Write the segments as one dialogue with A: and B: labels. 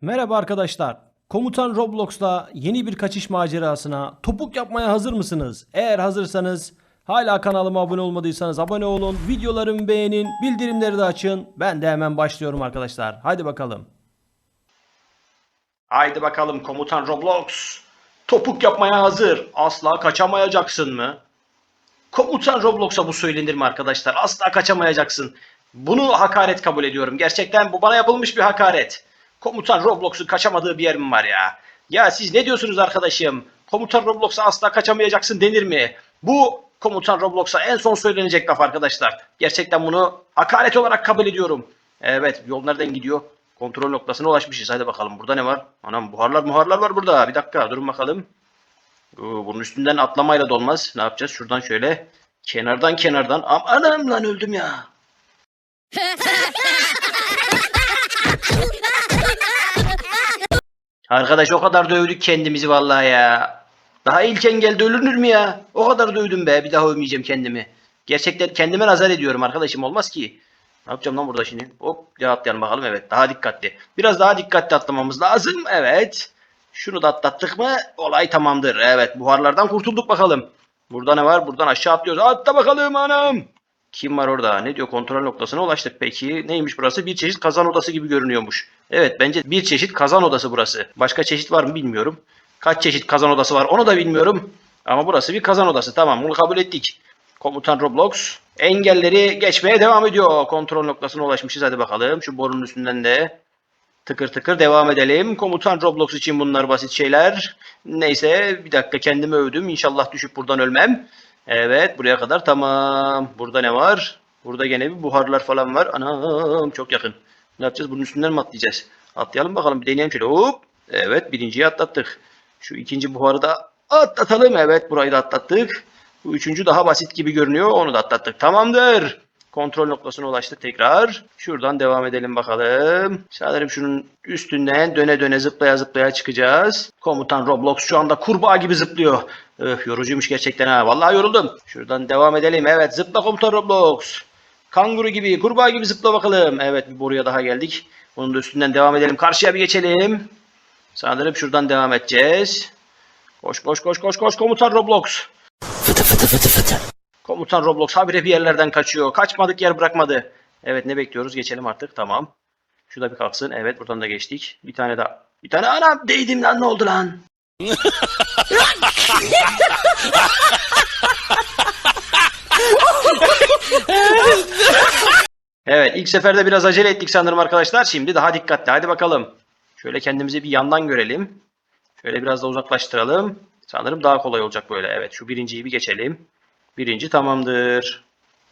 A: Merhaba arkadaşlar. Komutan Roblox'ta yeni bir kaçış macerasına topuk yapmaya hazır mısınız? Eğer hazırsanız hala kanalıma abone olmadıysanız abone olun, videolarımı beğenin, bildirimleri de açın. Ben de hemen başlıyorum arkadaşlar. Haydi bakalım.
B: Haydi bakalım komutan Roblox. Topuk yapmaya hazır. Asla kaçamayacaksın mı? Komutan Roblox'a bu söylenir mi arkadaşlar? Asla kaçamayacaksın. Bunu hakaret kabul ediyorum. Gerçekten bu bana yapılmış bir hakaret. Komutan Roblox'un kaçamadığı bir yer mi var ya? Ya siz ne diyorsunuz arkadaşım? Komutan Roblox'a asla kaçamayacaksın denir mi? Bu komutan Roblox'a en son söylenecek laf arkadaşlar. Gerçekten bunu hakaret olarak kabul ediyorum. Evet yol nereden gidiyor? Kontrol noktasına ulaşmışız. Hadi bakalım burada ne var? Anam buharlar muharlar var burada. Bir dakika durun bakalım. Bunun üstünden atlamayla da olmaz. Ne yapacağız? Şuradan şöyle. Kenardan kenardan. Am anam lan öldüm ya. Arkadaş o kadar dövdük kendimizi vallahi ya. Daha ilk engelde ölünür mü ya? O kadar dövdüm be. Bir daha övmeyeceğim kendimi. Gerçekten kendime nazar ediyorum arkadaşım. Olmaz ki. Ne yapacağım lan burada şimdi? Hop bir atlayalım bakalım. Evet daha dikkatli. Biraz daha dikkatli atlamamız lazım. Evet. Şunu da atlattık mı olay tamamdır. Evet buharlardan kurtulduk bakalım. Burada ne var? Buradan aşağı atlıyoruz. Atla bakalım anam. Kim var orada? Ne diyor? Kontrol noktasına ulaştık peki. Neymiş burası? Bir çeşit kazan odası gibi görünüyormuş. Evet bence bir çeşit kazan odası burası. Başka çeşit var mı bilmiyorum. Kaç çeşit kazan odası var onu da bilmiyorum. Ama burası bir kazan odası. Tamam bunu kabul ettik. Komutan Roblox engelleri geçmeye devam ediyor. Kontrol noktasına ulaşmışız. Hadi bakalım. Şu borunun üstünden de tıkır tıkır devam edelim. Komutan Roblox için bunlar basit şeyler. Neyse bir dakika kendimi övdüm. İnşallah düşüp buradan ölmem. Evet buraya kadar tamam. Burada ne var? Burada gene bir buharlar falan var. Anam çok yakın. Ne yapacağız? Bunun üstünden mi atlayacağız? Atlayalım bakalım. Bir deneyelim şöyle. Hop. Evet birinciyi atlattık. Şu ikinci buharı da atlatalım. Evet burayı da atlattık. Bu üçüncü daha basit gibi görünüyor. Onu da atlattık. Tamamdır. Kontrol noktasına ulaştık tekrar. Şuradan devam edelim bakalım. Sanırım şunun üstünden döne döne zıplaya zıplaya çıkacağız. Komutan Roblox şu anda kurbağa gibi zıplıyor. Öf yorucuymuş gerçekten ha. Vallahi yoruldum. Şuradan devam edelim. Evet zıpla komutan Roblox. Kanguru gibi, kurbağa gibi zıpla bakalım. Evet bir boruya daha geldik. Bunun da üstünden devam edelim. Karşıya bir geçelim. Sanırım şuradan devam edeceğiz. Koş koş koş koş koş komutan Roblox. Komutan Roblox habire bir yerlerden kaçıyor. Kaçmadık yer bırakmadı. Evet ne bekliyoruz? Geçelim artık. Tamam. Şu da bir kalksın. Evet buradan da geçtik. Bir tane daha. Bir tane anam değdim lan ne oldu lan? Evet ilk seferde biraz acele ettik sanırım arkadaşlar. Şimdi daha dikkatli. Hadi bakalım. Şöyle kendimizi bir yandan görelim. Şöyle biraz da uzaklaştıralım. Sanırım daha kolay olacak böyle. Evet şu birinciyi bir geçelim. Birinci tamamdır.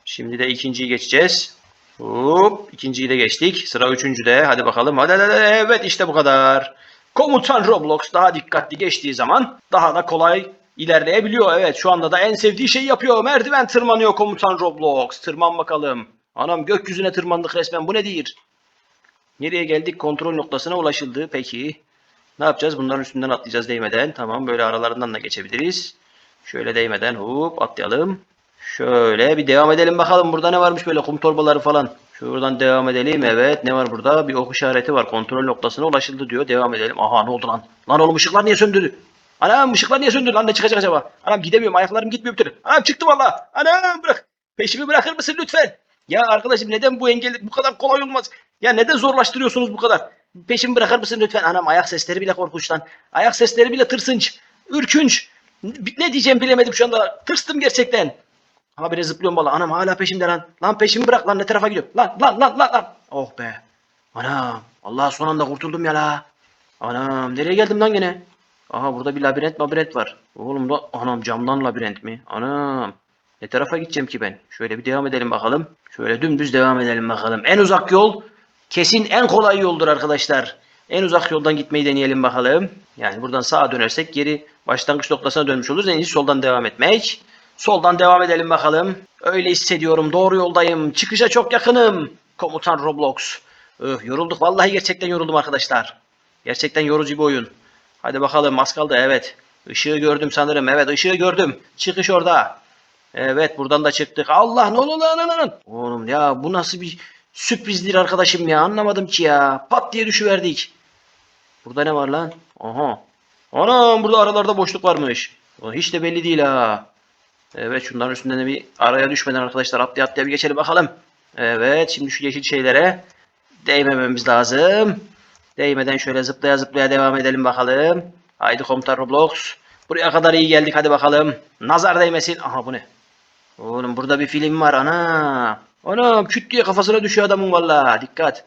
B: Şimdi de ikinciyi geçeceğiz. Hop, ikinciyi de geçtik. Sıra üçüncüde. Hadi bakalım. Hadi, hadi, hadi. Evet işte bu kadar. Komutan Roblox daha dikkatli geçtiği zaman daha da kolay ilerleyebiliyor. Evet şu anda da en sevdiği şeyi yapıyor. Merdiven tırmanıyor komutan Roblox. Tırman bakalım. Anam gökyüzüne tırmandık resmen. Bu nedir? Nereye geldik? Kontrol noktasına ulaşıldı. Peki. Ne yapacağız? Bunların üstünden atlayacağız değmeden. Tamam böyle aralarından da geçebiliriz. Şöyle değmeden hop atlayalım. Şöyle bir devam edelim bakalım. Burada ne varmış böyle kum torbaları falan. Şuradan devam edelim. Evet ne var burada? Bir ok işareti var. Kontrol noktasına ulaşıldı diyor. Devam edelim. Aha ne oldu lan? Lan oğlum ışıklar niye söndü? Anam ışıklar niye söndü lan? Ne çıkacak acaba? Anam gidemiyorum. Ayaklarım gitmiyor bir türlü. Anam çıktı valla. Anam bırak. Peşimi bırakır mısın lütfen? Ya arkadaşım neden bu engel bu kadar kolay olmaz? Ya neden zorlaştırıyorsunuz bu kadar? Peşimi bırakır mısın lütfen? Anam ayak sesleri bile korkunç lan. Ayak sesleri bile tırsınç. Ürkünç. Ne diyeceğim bilemedim şu anda. Tırstım gerçekten. Habire zıplıyorum valla. Anam hala peşimde lan. Lan peşimi bırak lan ne tarafa gidiyor? Lan lan lan lan lan. Oh be. Anam. Allah son anda kurtuldum ya la. Anam nereye geldim lan gene? Aha burada bir labirent labirent var. Oğlum da anam camdan labirent mi? Anam. Ne tarafa gideceğim ki ben? Şöyle bir devam edelim bakalım. Şöyle dümdüz devam edelim bakalım. En uzak yol kesin en kolay yoldur arkadaşlar. En uzak yoldan gitmeyi deneyelim bakalım. Yani buradan sağa dönersek geri başlangıç noktasına dönmüş oluruz. En iyisi soldan devam etmek. Soldan devam edelim bakalım. Öyle hissediyorum. Doğru yoldayım. Çıkışa çok yakınım. Komutan Roblox. Öh, yorulduk. Vallahi gerçekten yoruldum arkadaşlar. Gerçekten yorucu bir oyun. Hadi bakalım. Az kaldı. Evet. Işığı gördüm sanırım. Evet ışığı gördüm. Çıkış orada. Evet buradan da çıktık. Allah ne oluyor lan lan lan. Oğlum ya bu nasıl bir sürprizdir arkadaşım ya. Anlamadım ki ya. Pat diye düşüverdik. Burada ne var lan? Aha. Anam burada aralarda boşluk varmış. O hiç de belli değil ha. Evet şunların üstünden de bir araya düşmeden arkadaşlar atlaya atlaya bir geçelim bakalım. Evet şimdi şu yeşil şeylere değmememiz lazım. Değmeden şöyle zıplaya zıplaya devam edelim bakalım. Haydi komutan Roblox. Buraya kadar iyi geldik hadi bakalım. Nazar değmesin. Aha bu ne? Oğlum burada bir film var ana. Anam küt diye kafasına düşüyor adamın valla. Dikkat.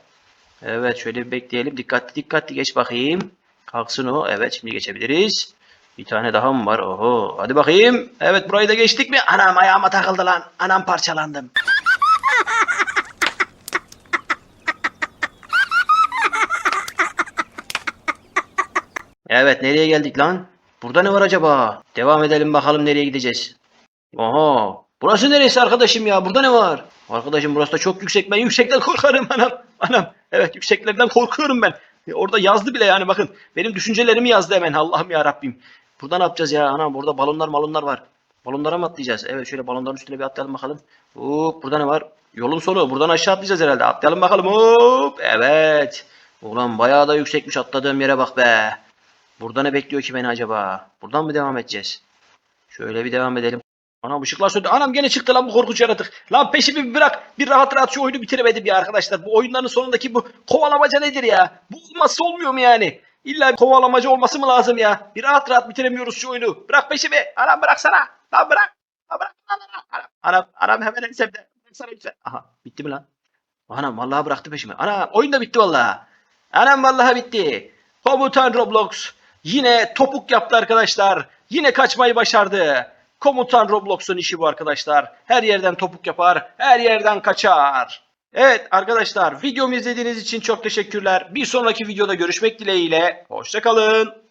B: Evet şöyle bir bekleyelim. Dikkatli dikkatli geç bakayım. Kalksın o. Evet şimdi geçebiliriz. Bir tane daha mı var? Oho. Hadi bakayım. Evet burayı da geçtik mi? Anam ayağıma takıldı lan. Anam parçalandım. Evet nereye geldik lan? Burada ne var acaba? Devam edelim bakalım nereye gideceğiz. Oha. Burası neresi arkadaşım ya? Burada ne var? Arkadaşım burası da çok yüksek. Ben yüksekten korkarım anam. Anam. Evet yükseklerden korkuyorum ben. E, Orada yazdı bile yani bakın. Benim düşüncelerimi yazdı hemen. Allah'ım ya Rabbim. Burada ne yapacağız ya? Anam burada balonlar balonlar var. Balonlara mı atlayacağız? Evet şöyle balonların üstüne bir atlayalım bakalım. Hop burada ne var? Yolun sonu. Buradan aşağı atlayacağız herhalde. Atlayalım bakalım. Hop. Evet. Ulan bayağı da yüksekmiş atladığım yere bak be. Burada ne bekliyor ki beni acaba? Buradan mı devam edeceğiz? Şöyle bir devam edelim. Anam ışıklar söndü. Anam gene çıktı lan bu korkunç yaratık. Lan peşimi bir bırak. Bir rahat rahat şu oyunu bitiremedim ya arkadaşlar. Bu oyunların sonundaki bu kovalamaca nedir ya? Bu olmazsa olmuyor mu yani? İlla bir kovalamaca olması mı lazım ya? Bir rahat rahat bitiremiyoruz şu oyunu. Bırak peşimi. Anam bıraksana. Lan bırak. Lan bırak. Lan, lan. Anam, anam, anam hemen ensemde. Bıraksana lütfen. Aha bitti mi lan? Anam vallahi bıraktı peşimi. Ana oyun da bitti vallahi. Anam vallahi bitti. Komutan Roblox yine topuk yaptı arkadaşlar. Yine kaçmayı başardı. Komutan Roblox'un işi bu arkadaşlar. Her yerden topuk yapar, her yerden kaçar. Evet arkadaşlar videomu izlediğiniz için çok teşekkürler. Bir sonraki videoda görüşmek dileğiyle. Hoşçakalın.